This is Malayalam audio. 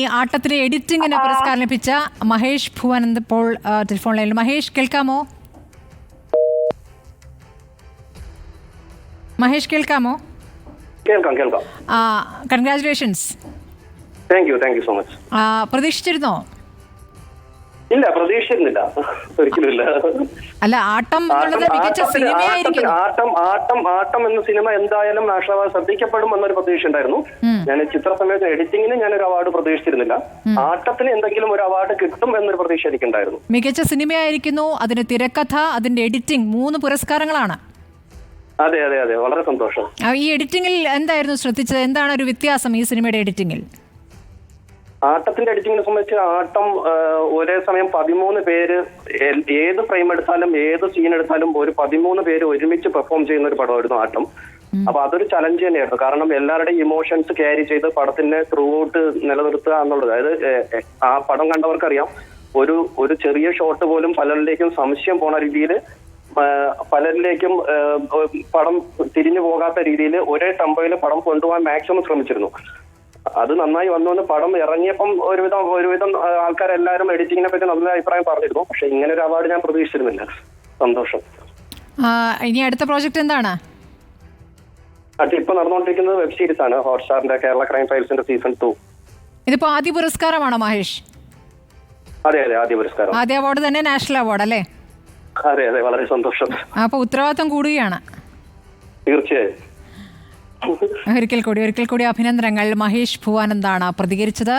ഈ ആട്ടത്തിലെ എഡിറ്റിംഗിന് പുരസ്കാരം ലഭിച്ച മഹേഷ് ഭുവാനന്ദ് ഇപ്പോൾ ടെലിഫോണിലായി ടെലിഫോൺ ലൈനിൽ. മഹേഷ് കേൾക്കാമോ? മഹേഷ് കേൾക്കാമോ? കേൾക്കാം കേൾക്കാം. Congratulations thank you thank you so much പ്രതീക്ഷിച്ചിരുന്നോ? ഇല്ല പ്രതീക്ഷിച്ചിരുന്നില്ല. ഒരിക്കലുമില്ല. അല്ല ആട്ടം ആട്ടം ആട്ടം ആട്ടം എന്ന സിനിമ എന്തായാലും നാഷണൽ ശ്രദ്ധിക്കപ്പെടും എന്നൊരു പ്രതീക്ഷ ഉണ്ടായിരുന്നു. ഞാൻ ചിത്ര സമയത്ത് എഡിറ്റിംഗിന് ഞാൻ ഒരു അവാർഡ് പ്രതീക്ഷിച്ചിരുന്നില്ല. ആട്ടത്തിന് എന്തെങ്കിലും ഒരു അവാർഡ് കിട്ടും എന്നൊരു പ്രതീക്ഷ എനിക്കുണ്ടായിരുന്നു. മികച്ച സിനിമയായിരിക്കുന്നു അതിന് തിരക്കഥ അതിന്റെ എഡിറ്റിംഗ് മൂന്ന് പുരസ്കാരങ്ങളാണ്. അതെ അതെ അതെ. വളരെ സന്തോഷം. ഈ എഡിറ്റിംഗിൽ എന്തായിരുന്നു ശ്രദ്ധിച്ചത്? എന്താണ് ഒരു വ്യത്യാസം ഈ സിനിമയുടെ എഡിറ്റിംഗിൽ ആട്ടത്തിന്റെ എഡിറ്റിംഗിനെ സംബന്ധിച്ച് ആട്ടം ഒരേ സമയം പതിമൂന്ന് പേര് ഏത് ഫ്രെയിം എടുത്താലും ഏത് സീൻ എടുത്താലും ഒരു പതിമൂന്ന് പേര് ഒരുമിച്ച് പെർഫോം ചെയ്യുന്ന ഒരു പടമായിരുന്നു ആട്ടം. അപ്പൊ അതൊരു ചലഞ്ച് തന്നെയായിരുന്നു. കാരണം എല്ലാവരുടെയും ഇമോഷൻസ് ക്യാരി ചെയ്ത് പടത്തിന്റെ ത്രൂ ഔട്ട് നിലനിർത്തുക എന്നുള്ളത്. അതായത് ആ പടം കണ്ടവർക്കറിയാം. ഒരു ഒരു ചെറിയ ഷോട്ട് പോലും പലരിലേക്കും സംശയം പോണ രീതിയിൽ പലരിലേക്കും പടം തിരിഞ്ഞു പോകാത്ത രീതിയിൽ ഒരേ ടെമ്പോയിൽ പടം കൊണ്ടുപോകാൻ മാക്സിമം ശ്രമിച്ചിരുന്നു. അത് നന്നായി വന്നു എന്ന് പടം ഇറങ്ങിയപ്പം ഒരുവിധം ഒരുവിധം ആൾക്കാരെല്ലാവരും എഡിറ്റിങ്ങിനെ പറ്റി നല്ല അഭിപ്രായം പറഞ്ഞിരുന്നു. പക്ഷെ ഇങ്ങനെ ഒരു അവാർഡ് ഞാൻ പ്രതീക്ഷിച്ചിരുന്നില്ല. സന്തോഷം. ഇനി അടുത്ത പ്രോജക്റ്റ് എന്താണ്? അത് ഇപ്പൊ നടന്നുകൊണ്ടിരിക്കുന്നത് വെബ് സീരീസ് ആണ്. ഹോട്ട്സ്റ്റാറിന്റെ കേരള ക്രൈം ഫയൽസിന്റെ സീസൺ ടു ഇതിപ്പോ ആദ്യ പുരസ്കാരമാണോ മഹേഷ്? അതെ അതെ ആദ്യ പുരസ്കാരം. ആദ്യ അവാർഡ് തന്നെ നാഷണൽ അവാർഡ് അല്ലേ? അതെ അതെ വളരെ സന്തോഷം. അപ്പോൾ ഉത്തരവാദിത്തം കൂടുകയാണ്. തീർച്ചയായും. ഒരിക്കൽ കൂടി ഒരിക്കൽ കൂടി അഭിനന്ദനങ്ങൾ. മഹേഷ് ഭുവാനന്ദാണ് പ്രതികരിച്ചത്.